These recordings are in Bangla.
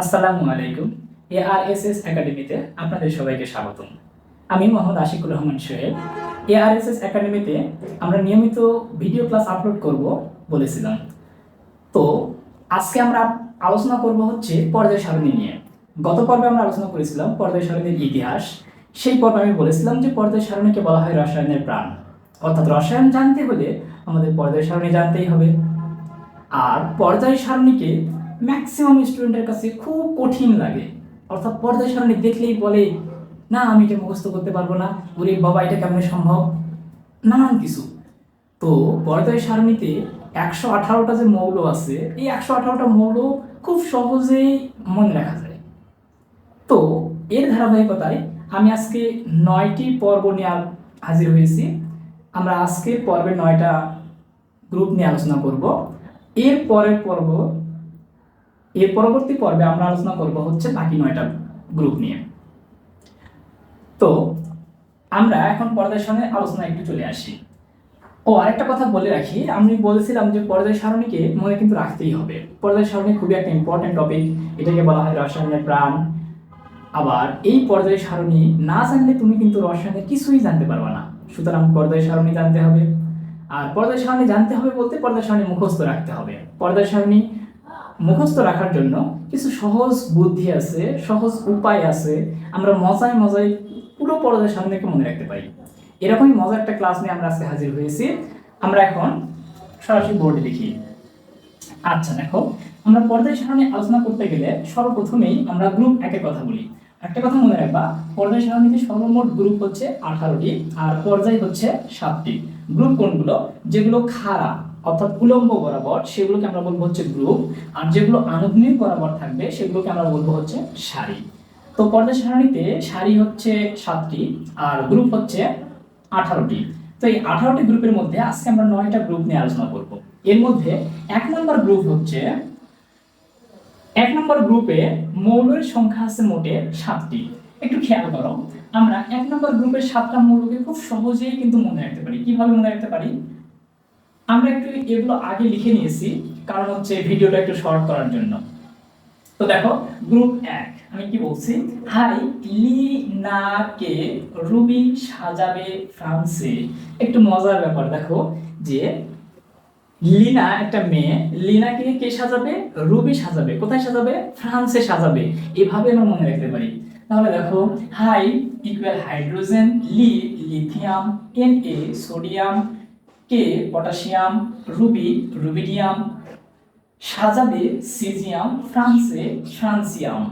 আসসালামু আলাইকুম, এ আর এস এস একাডেমিতে আপনাদের সবাইকে স্বাগতম। আমি Mohammad Ashiqur Rahman Sohel. A R S S একাডেমিতে আমরা নিয়মিত ভিডিও ক্লাস আপলোড করব বলেছিলাম। তো আজকে আমরা আলোচনা করব হচ্ছে পর্যায় সারণী নিয়ে। গত পর্বে আমরা আলোচনা করেছিলাম পর্যায় সারণীর ইতিহাস। সেই পর্বে আমি বলেছিলাম যে পর্যায় সারণীকে বলা হয় রসায়নের প্রাণ। অর্থাৎ রসায়ন জানতে হলে আমাদের পর্যায় সারণী জানতেই হবে। আর পর্যায় সারণীকে ম্যাক্সিমাম স্টুডেন্টের কাছে খুব কঠিন লাগে। অর্থাৎ পর্যায় সারণী দেখলেই বলে, না, আমি এটা মুখস্থ করতে পারব না। ওরে বাবা, এটা কেমন সম্ভব? নানান কিছু। তো পর্যায় সারণীতে একশো আঠারোটা যে মৌল আছে, এই একশো আঠারোটা মৌল খুব সহজেই মনে রাখা যায়। তো এর ধারাবাহিকতায় আমি আজকে নয়টি পর্ব নিয়ে হাজির হয়েছি। আমরা আজকের পর্বে নয়টা গ্রুপ নিয়ে আলোচনা করব। এর পরের পর্ব এর পরবর্তী পর্বে আমরা আলোচনা করব হচ্ছে বাকি নয়টা গ্রুপ নিয়ে। তো আমরা এখন পর্যায় সারণীর আলোচনা একটু চলে আসি। ও, আরেকটা কথা বলে রাখি, আমি বলেছিলাম যে পর্যায় সারণীকে মনে কিন্তু রাখতেই হবে। পর্যায় সারণী খুবই একটা ইম্পর্টেন্ট টপিক এটাকে বলা হয় রসায়নের প্রাণ। আবার এই পর্যায় সারণী না জানলে তুমি কিন্তু রসায়নের কিছুই জানতে পারবে না। সুতরাং পর্যায় সারণী জানতে হবে। আর পর্যায় সারণী জানতে হবে বলতে পর্যায় সারণী মুখস্থ রাখতে হবে। পর্যায় সারণী মুখস্থ রাখার জন্য কিছু সহজ বুদ্ধি আছে, সহজ উপায় আছে। আমরা মজায় মজায় পুরো পর্যায় সারণীকে মনে রাখতে পারি। এরকমই মজার একটা ক্লাস নিয়ে আমরা আজকে হাজির হয়েছি। আমরা এখন সরাসরি বোর্ডে লিখি। আচ্ছা দেখো, আমরা পর্যায় সারণী আলোচনা করতে গেলে সর্বপ্রথমেই আমরা গ্রুপ একের কথা বলি। একটা কথা মনে রাখবা পর্যায় সারণীতে সর্বমোট গ্রুপ হচ্ছে আঠারোটি, আর পর্যায় হচ্ছে সাতটি। গ্রুপ কোনগুলো? যেগুলো খাড়া অর্থাৎ উলম্ব বরাবর, সেগুলোকে আমরা বলব হচ্ছে গ্রুপ। আর যেগুলো আনুভূমিক বরাবর থাকবে, সেগুলোকে আমরা বলব হচ্ছে সারি। তো পর্যায় সারণীতে সারি হচ্ছে সাতটি, আর গ্রুপ হচ্ছে আঠারোটি। তো এই আঠারোটি গ্রুপের মধ্যে আজকে আমরা নয়টা গ্রুপ নিয়ে আলোচনা করব। এর মধ্যে এক নম্বর গ্রুপ হচ্ছে, এক নম্বর গ্রুপে মৌলের সংখ্যা আছে মোটে সাতটি। একটু খেয়াল করো, আমরা এক নম্বর গ্রুপের সাতটা মৌলকে খুব সহজেই কিন্তু মনে রাখতে পারি। কীভাবে মনে রাখতে পারি? আমরা একটু এগুলো আগে লিখে নিয়েছি, কারণ হচ্ছে ভিডিওটা একটু শর্ট করার জন্য। তো দেখো গ্রুপ এক, আমি কি বলছি? হাই লি না কে রুবি সাজাবে ফ্রান্সে একটু মজার ব্যাপার, দেখো, যে লিনা একটা মেয়ে লিনাকে কে সাজাবে? রুবি সাজাবে। কোথায় সাজাবে? ফ্রান্সে সাজাবে। এভাবে আমরা মনে রাখতে পারি। তাহলে দেখো হাই ইকুয়াল হাইড্রোজেন লি lithium N A sodium K? Potassium, Ruby, rubidium, সাজাবে, সিজিয়াম, ফ্রান্সে ফ্রান্সিয়াম।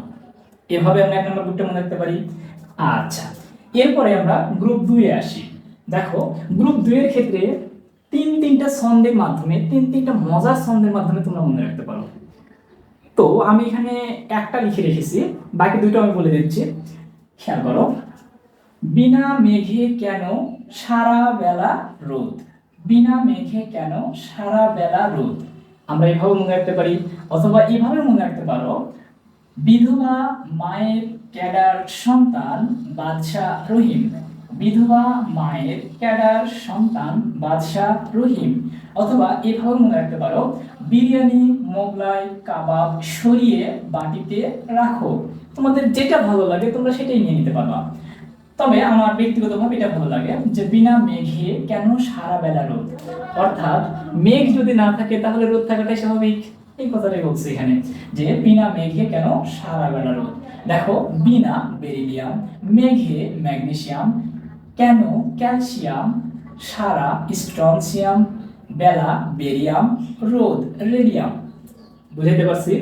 এভাবে আমরা এক নম্বর গ্রুপটা মনে রাখতে পারি। আচ্ছা এরপরে আমরা গ্রুপ দুয়ে আসি। দেখো, গ্রুপ দুইয়ের ক্ষেত্রে তিন তিনটা ছন্দের মাধ্যমে, তিন তিনটা মজার ছন্দের মাধ্যমে তোমরা মনে রাখতে পারো। তো আমি এখানে একটা লিখে রেখেছি, বাকি দুটো আমি বলে দিচ্ছি। খেয়াল করো, বিনা মেঘে কেন সারা বেলা রোদ? বিনা মেঘে কেন সারা বেলা রোদ? আমরা এভাবে মনে রাখতে পারি, অথবা এভাবে মনে রাখতে পারো, বিধবা মায়ের ক্যাডার সন্তান, বাদশাহ রহিম। বিধবা মায়ের ক্যাডার সন্তান, বাদশাহ রহিম। অথবা এভাবে মনে রাখতে পারো, বিরিয়ানি, মোগলাই, কাবাব সরিয়ে বাটিতে রাখো। তোমাদের যেটা ভালো লাগে, তোমরা সেটাই নিয়ে নিতে পারবা। তবে আমার ব্যক্তিগতভাবে এটা ভালো লাগে যে বিনা মেঘে কেন সারা বেলা রোদ? অর্থাৎ মেঘ যদি না থাকে তাহলে রোদ থাকাটাই স্বাভাবিক। এই কথাটাই বলছি এখানে, যে বিনা মেঘে কেন সারা বেলা রোদ? দেখো, বিনা বেরিলিয়াম, মেঘে ম্যাগনেসিয়াম, কেন ক্যালসিয়াম, সারা স্ট্রনসিয়াম, বেলা বেরিয়াম, রোদ রেডিয়াম। বুঝাইতে পারছি?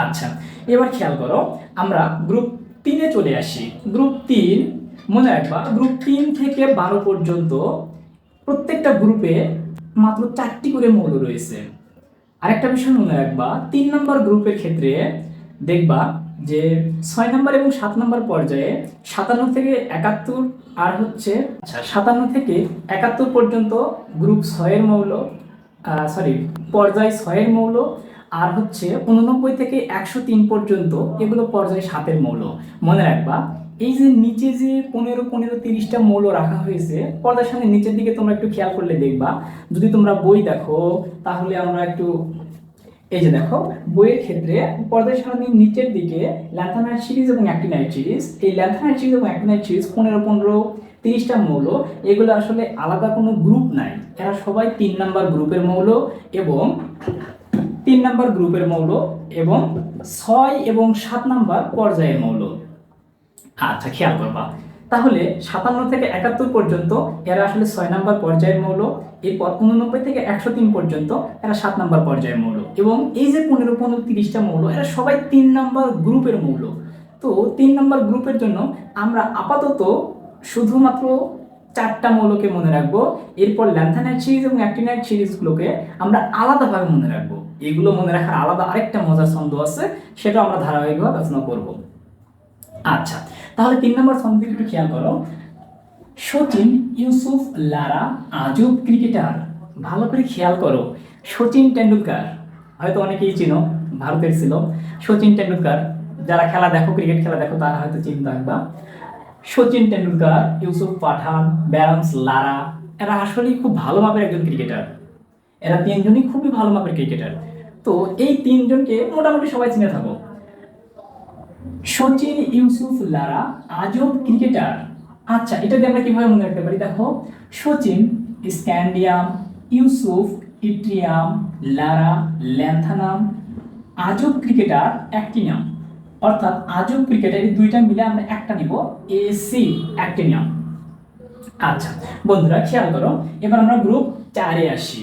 আচ্ছা এবার খেয়াল করো, আমরা গ্রুপ তিনে চলে আসি। গ্রুপ তিন, মনে রাখবা, গ্রুপ তিন থেকে বারো পর্যন্ত প্রত্যেকটা গ্রুপে মাত্র চারটি করে মৌল রয়েছে। আরেকটা বিষয় মনে রাখবা, তিন নম্বর গ্রুপের ক্ষেত্রে দেখবা যে ছয় নম্বর এবং সাত নম্বর পর্যায়ে সাতান্ন থেকে একাত্তর আর হচ্ছে সাতান্ন থেকে একাত্তর পর্যন্ত গ্রুপ ছয়ের মৌল সরি পর্যায় ছয়ের মৌল আর হচ্ছে উননব্বই থেকে একশো তিন পর্যন্ত এগুলো পর্যায় সাতের মৌল। মনে রাখবা, এই যে নিচে যে পনেরো পনেরো, তিরিশটা মৌল রাখা হয়েছে, পর্দার সামনে নিচের দিকে তোমরা একটু খেয়াল করলে দেখবা। যদি তোমরা বই দেখো, তাহলে আমরা একটু, এই যে দেখো, বইয়ের ক্ষেত্রে পর্দার সারণীর নিচের দিকে ল্যান্থানাইট সিরিজ এবং অ্যাক্টিনাইট সিরিজ। এই ল্যান্থানাইট সিরিজ এবং অ্যাক্টিনাইট সিরিজ পনেরো পনেরো, তিরিশটা মৌল, এগুলো আসলে আলাদা কোনো গ্রুপ নাই। এরা সবাই তিন নাম্বার গ্রুপের মৌল এবং তিন নম্বর গ্রুপের মৌল এবং ছয় এবং সাত নম্বর পর্যায়ের মৌল। আচ্ছা খেয়াল করবা। তাহলে সাতান্ন থেকে একাত্তর পর্যন্ত এরা আসলে ছয় নম্বর পর্যায়ের মৌল, এরপর উননব্বই থেকে একশো তিন পর্যন্ত এরা সাত নম্বর পর্যায়ের মৌল এবং এই যে পনেরো পনেরো, তিরিশটা মৌল, এরা সবাই তিন নম্বর গ্রুপের মৌল। তো তিন নম্বর গ্রুপের জন্য আমরা আপাতত শুধুমাত্র চারটা মৌলকে মনে রাখব। এরপর ল্যান্থানাইট সিরিজ এবং অ্যাক্টিনাইট সিরিজগুলোকে আমরা আলাদাভাবে মনে রাখব। এগুলো মনে রাখার আলাদা আরেকটা মজার ছন্দ আছে সেটা আমরা ধারাবাহিকভাবে আলোচনা করব। আচ্ছা তাহলে তিন নম্বর ছন্দ একটু খেয়াল করো। সচিন ইউসুফ, লারা, আজব ক্রিকেটার। ভালো করে খেয়াল করো। সচিন টেন্ডুলকার হয়তো অনেকেই চিনো, ভারতের ছিল। সচিন টেন্ডুলকার যারা খেলা দেখো, ক্রিকেট খেলা দেখো, তারা হয়তো চিন্তা রাখবা সচিন টেন্ডুলকার ইউসুফ পাঠান, ব্যারান্স লারা, এরা আসলেই খুব ভালো একজন ক্রিকেটার এরা তিনজনই খুবই ভালো ক্রিকেটার তো এই তিনজনকে মোটামুটি সবাই চিনে থাকো। সচিন, ইউসুফ, লারা, আজব ক্রিকেটার আচ্ছা এটা দিয়ে আমরা কীভাবে মনে রাখতে পারি? দেখো, Sachin, scandium, Yusuf, yttrium, Lara, lanthanum, আজব ক্রিকেটার অ্যাক্টিনিয়াম অর্থাৎ আজব ক্রিকেটার এই দুইটা মিলে আমরা একটা নিব এসি অ্যাক্টিনিয়াম আচ্ছা বন্ধুরা খেয়াল করো, এবার আমরা গ্রুপ চারে আসি।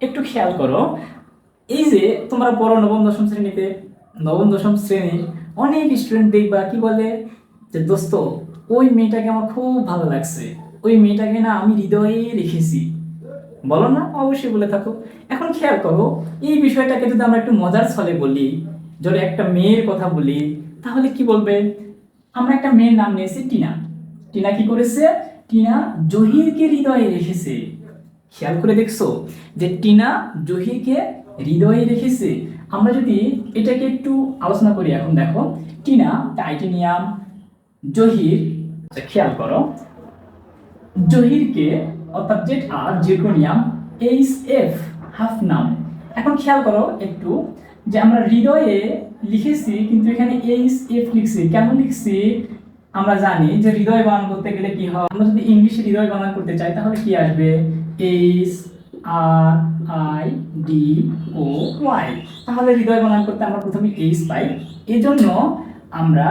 একটু খেয়াল করো, এই যে তোমরা পড়ো নবম, দশম শ্রেণীতে, নবম, দশম শ্রেণির অনেক স্টুডেন্ট দেখবা, কি বলে যে, দোস্ত, ওই মেয়েটাকে আমার খুব ভালো লাগছে। ওই মেয়েটাকে না আমি হৃদয়ে রেখেছি। বলো না, অবশ্যই বলে থাকো। এখন খেয়াল করো, এই বিষয়টাকে যদি আমরা একটু মজার ছলে বলি যদি একটা মেয়ের কথা বলি তাহলে কি বলবে? আমরা একটা মেয়ের নাম নিয়েছি টিনা। টিনা কি করেছে? টিনা জহিরকে হৃদয়ে রেখেছে। খেয়াল করে দেখছ যে টিনা জহিরকে হৃদয়ে রেখেছে। আমরা যদি এটাকে একটু আলোচনা করি এখন দেখো। টিনা টাইটেনিয়াম জহির আচ্ছা, খেয়াল করো। জহিরকে অর্থাৎ Z R zirconium H F half নাম। এখন খেয়াল করো একটু। যে আমরা হৃদয়ে লিখেছি, কিন্তু এখানে এইচ, এফ লিখছি। কেন লিখছি? আমরা জানি যে হৃদয় বানান করতে গেলে কি হয়? আমরা যদি ইংলিশে হৃদয় বানান করতে চাই, তাহলে কি আসবে? H, R, I, D, O, Y. তাহলে হৃদয় বানান করতে আমরা প্রথমে এইচ পাই। এজন্য আমরা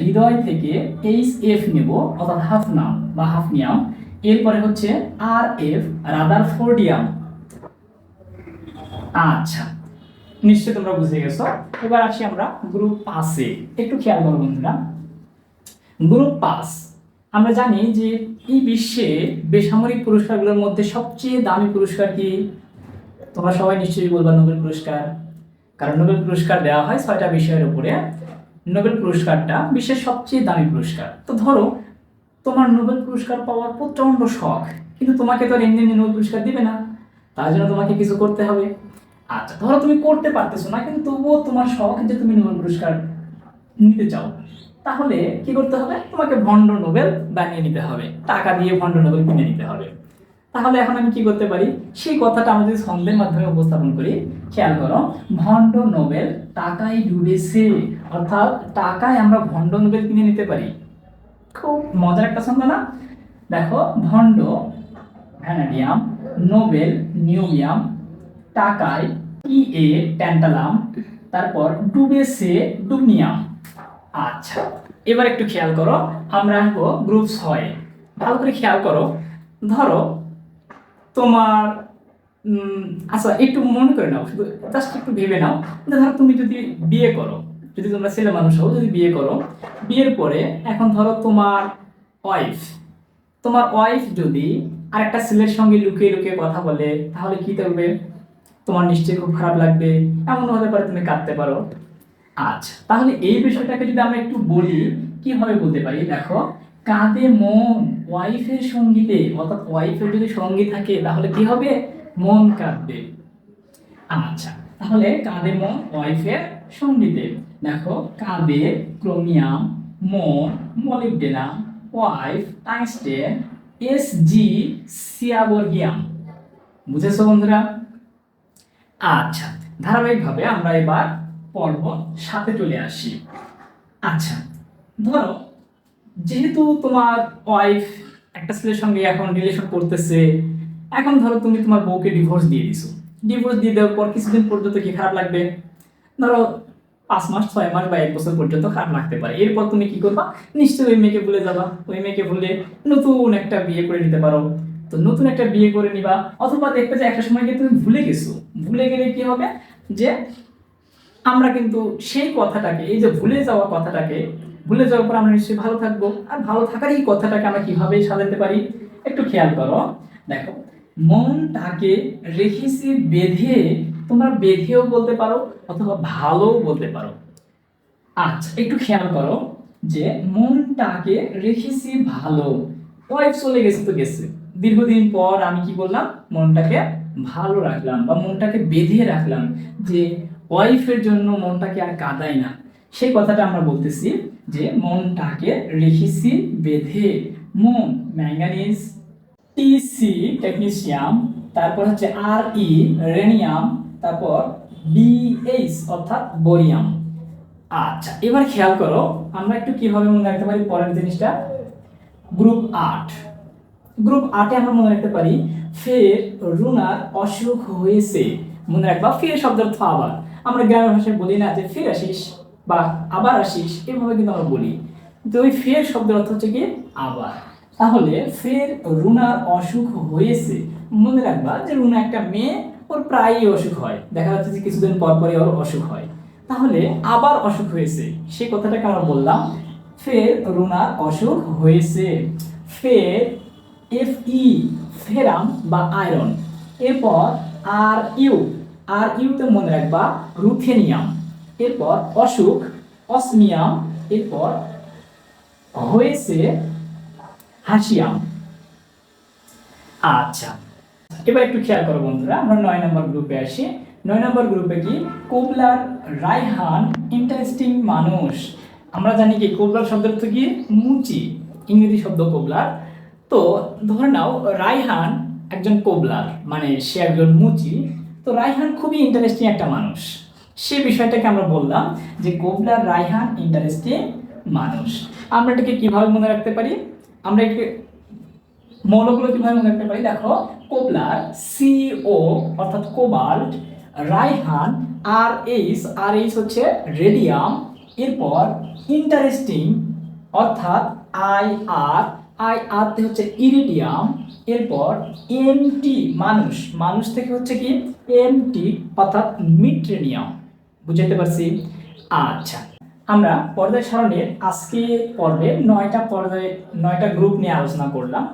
হৃদয় থেকে এইচ, এফ নেব, অর্থাৎ হাফ নাম বা হাফ নিয়াম। এরপরে হচ্ছে আর, এফ রাদার ফোর্ডিয়াম আচ্ছা। নিশ্চয় তোমরা বুঝে গেছো। এবার আসি আমরা গ্রুপ পাসে একটু খেয়াল করো বন্ধুরা। গ্রুপ পাস আমরা জানি যে এই বিশ্বে বেসামরিক পুরস্কারগুলোর মধ্যে সবচেয়ে দামি পুরস্কার কি? তোমরা সবাই নিশ্চয়ই বলবা নোবেল পুরস্কার। কারণ নোবেল পুরস্কার দেওয়া হয় ছয়টা বিষয়ের উপরে। নোবেল পুরস্কারটা বিশ্বের সবচেয়ে দামি পুরস্কার। তো ধরো, তোমার নোবেল পুরস্কার পাওয়ার প্রচণ্ড শখ, কিন্তু তোমাকে তো আর এমনি নোবেল পুরস্কার দিবে না। তার জন্য তোমাকে কিছু করতে হবে। আচ্ছা ধরো তুমি করতে পারতেছো না, কিন্তু তবুও তোমার শখ যে তুমি নোবেল পুরস্কার নিতে চাও। তাহলে কি করতে হবে? তোমাকে ভণ্ড নোবেল বানিয়ে নিতে হবে। টাকা দিয়ে ভণ্ড নোবেল কিনে নিতে হবে। তাহলে এখন আমি কি করতে পারি? সেই কথাটা আমরা যদি ছন্দের মাধ্যমে উপস্থাপন করি, খেয়াল করো, ভণ্ড নোবেল টাকায় ডুবেছে। অর্থাৎ টাকায় আমরা ভণ্ড নোবেল কিনে নিতে পারি। খুব মজার একটা ছন্দ না? দেখো, ভণ্ড ভ্যানাডিয়াম, নোবেল নিউমিয়াম টাকায় ই এ ট্যান্টালাম, তারপর ডুবেছে ডুবনিয়াম। আচ্ছা এবার একটু খেয়াল করো, আমরা আসব গ্রুপ ছয় ভালো করে খেয়াল করো। ধরো, তোমার আচ্ছা একটু মনে করে নাও, শুধু জাস্ট একটু ভেবে নাও। ধরো তুমি যদি বিয়ে করো, যদি তোমরা ছেলে মানুষ হও, যদি বিয়ে করো, বিয়ের পরে এখন ধরো তোমার ওয়াইফ তোমার ওয়াইফ যদি আরেকটা ছেলের সঙ্গে লুকিয়ে লুকিয়ে কথা বলে, তাহলে কি করবে? তোমার নিশ্চয়ই খুব খারাপ লাগবে এমন হতে পারে তুমি কাঁদতে পারো। আচ্ছা তাহলে এই বিষয়টাকে যদি আমরা একটু বলি, কীভাবে বলতে পারি? দেখো, কাঁদে মন, ওয়াইফের সঙ্গীতে, অর্থাৎ ওয়াইফের যদি সঙ্গী থাকে, তাহলে কি হবে? মন কাঁদবে। আচ্ছা তাহলে কাঁদে মন ওয়াইফের সঙ্গীতে। দেখো, কাঁদে ক্রোমিয়াম, মন, মলিবডেনাম, ওয়াইফ টাংস্টেন এস জি, সিয়াবর্গিয়াম। বুঝেছ বন্ধুরা? আচ্ছা ধারাবাহিকভাবে আমরা এবার পর্ব সাথে চলে আসি। আচ্ছা ধরো, যেহেতু তোমার ওয়াইফ একটা ছেলের সঙ্গে এখন রিলেশন করতেছে, এখন ধরো তুমি তোমার বউকে ডিভোর্স দিয়ে দিছো। ডিভোর্স দিয়ে দেওয়ার পর কিছুদিন পর্যন্ত কি খারাপ লাগবে? ধরো, পাঁচ মাস, ছয় মাস বা এক বছর পর্যন্ত খারাপ লাগতে পারে। এরপর তুমি কি করবা? নিশ্চয়ই ওই মেয়েকে ভুলে যাবা। ওই মেয়েকে ভুলে নতুন একটা বিয়ে করে নিতে পারো। তো নতুন একটা বিয়ে করে নিবা, অথবা দেখবে যে একটা সময় গিয়ে তুমি ভুলে গেছো। ভুলে গেলে কি হবে? যে আমরা কিন্তু সেই কথাটাকে, এই যে ভুলে যাওয়া কথাটাকে, ভুলে যাওয়ার পর আমরা নিশ্চয়ই ভালো থাকব। আর ভালো থাকার এই কথাটাকে আমরা কীভাবে সাজাতে পারি? একটু খেয়াল করো। দেখো, মনটাকে রেখেছি বেঁধে তোমরা বেঁধেও বলতে পারো, অথবা ভালোও বলতে পারো। আচ্ছা একটু খেয়াল করো যে মনটাকে রেখেছি ভালো। ওয়াইফ চলে গেছে তো গেছে। দীর্ঘদিন পর আমি কি বললাম? মনটাকে ভালো রাখলাম বা মনটাকে বেঁধে রাখলাম যে ওয়াইফের জন্য মনটাকে আর কাঁদাই না। সেই কথাটা আমরা বলতেছি যে মনটাকে রেখেছি বেঁধে। মন, ম্যাঙ্গানিজ টিসি টেকনিশিয়াম তারপর হচ্ছে আর ই রেনিয়াম তারপর বিএইচ অর্থাৎ বোরিয়াম আচ্ছা এবার খেয়াল করো, আমরা একটু কীভাবে মনে রাখতে পারি পরের জিনিসটা? গ্রুপ আট। গ্রুপ আটে আমরা মনে রাখতে পারি, ফের রুনার অসুখ হয়েছে। মনে রাখবা, ফের শব্দের অর্থ আবার। আমরা গ্রামের ভাষায় বলি না যে ফের আসিস বা আবার আসিস, এভাবে কিন্তু আমরা বলি। তো ওই ফের শব্দের অর্থ হচ্ছে কি? আবার। তাহলে ফের রুনার অসুখ হয়েছে। মনে রাখবা যে রুনা একটা মেয়ে, ওর প্রায়ই অসুখ হয়। দেখা যাচ্ছে যে কিছুদিন পর পরই ওর অসুখ হয়। তাহলে আবার অসুখ হয়েছে। সেই কথাটাকে আমরা বললাম, ফের রুনার অসুখ হয়েছে। ফের এফ ই ফেরাম বা আয়রন। এরপর আর ইউ, আর ইউতে মনে রাখবা রুথেনিয়াম। এরপর অসুখ, অসমিয়াম, এরপর হয়েছে হাসিয়াম। আচ্ছা এবার একটু খেয়াল করো বন্ধুরা, আমরা নয় নম্বর গ্রুপে আসি। নয় নম্বর গ্রুপে কি? কোবলার রায়হান ইন্টারেস্টিং মানুষ। আমরা জানি কি, কোবলার শব্দের অর্থ কি? মুচি। ইংরেজি শব্দ কোবলার তো ধরে নাও, রায়হান একজন কোবলার মানে সে একজন মুচি। তো রায়হান খুবই ইন্টারেস্টিং একটা মানুষ। সে বিষয়টাকে আমরা বললাম যে কোবলার, রায়হান ইন্টারেস্টিং মানুষ। আমরা এটাকে কীভাবে মনে রাখতে পারি? আমরা একে মৌলগুলো কীভাবে মনে রাখতে পারি? দেখো, কোবলার সিও অর্থাৎ cobalt Raihan R H R H হচ্ছে রেডিয়াম এরপর ইন্টারেস্টিং অর্থাৎ আই আর আই আরতে হচ্ছে ইরিডিয়াম, এরপর এমটি মানুষ মানুষ থেকে হচ্ছে কি? এমটি, অর্থাৎ মিট্রেনিয়াম। বুঝাতে পারছি? আচ্ছা আমরা পর্যায় সারণীর আজকে পর্বে নয়টা পর্যায়ে, নয়টা গ্রুপ নিয়ে আলোচনা করলাম।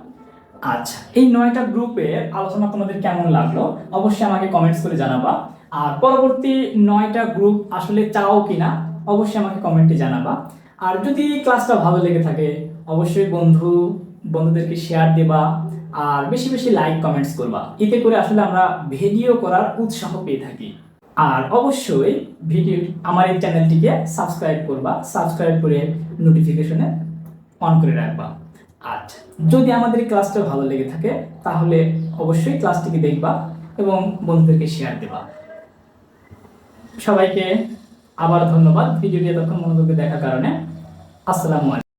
আচ্ছা এই নয়টা গ্রুপের আলোচনা তোমাদের কেমন লাগল? অবশ্যই আমাকে কমেন্টস করে জানাবা। আর পরবর্তী নয়টা গ্রুপ আসলে চাও কিনা, অবশ্যই আমাকে কমেন্টে জানাবা। আর যদি ক্লাসটা ভালো লেগে থাকে অবশ্যই বন্ধু, বন্ধুদেরকে শেয়ার দেবা আর বেশি বেশি লাইক কমেন্টস করবা। এতে করে আসলে আমরা ভিডিও করার উৎসাহ পেয়ে থাকি। আর অবশ্যই ভিডিও আমার এই চ্যানেলটিকে সাবস্ক্রাইব করবা। সাবস্ক্রাইব করে নোটিফিকেশনে অন করে রাখবা। আচ্ছা যদি আমাদের ক্লাসটা ভালো লেগে থাকে, তাহলে অবশ্যই ক্লাসটিকে দেখবা এবং বন্ধুদেরকে শেয়ার দেবা। সবাইকে আবার ধন্যবাদ। ভিডিওটি এতক্ষণ মনোযোগে দেখার কারণে। আসসালামু আলাইকুম।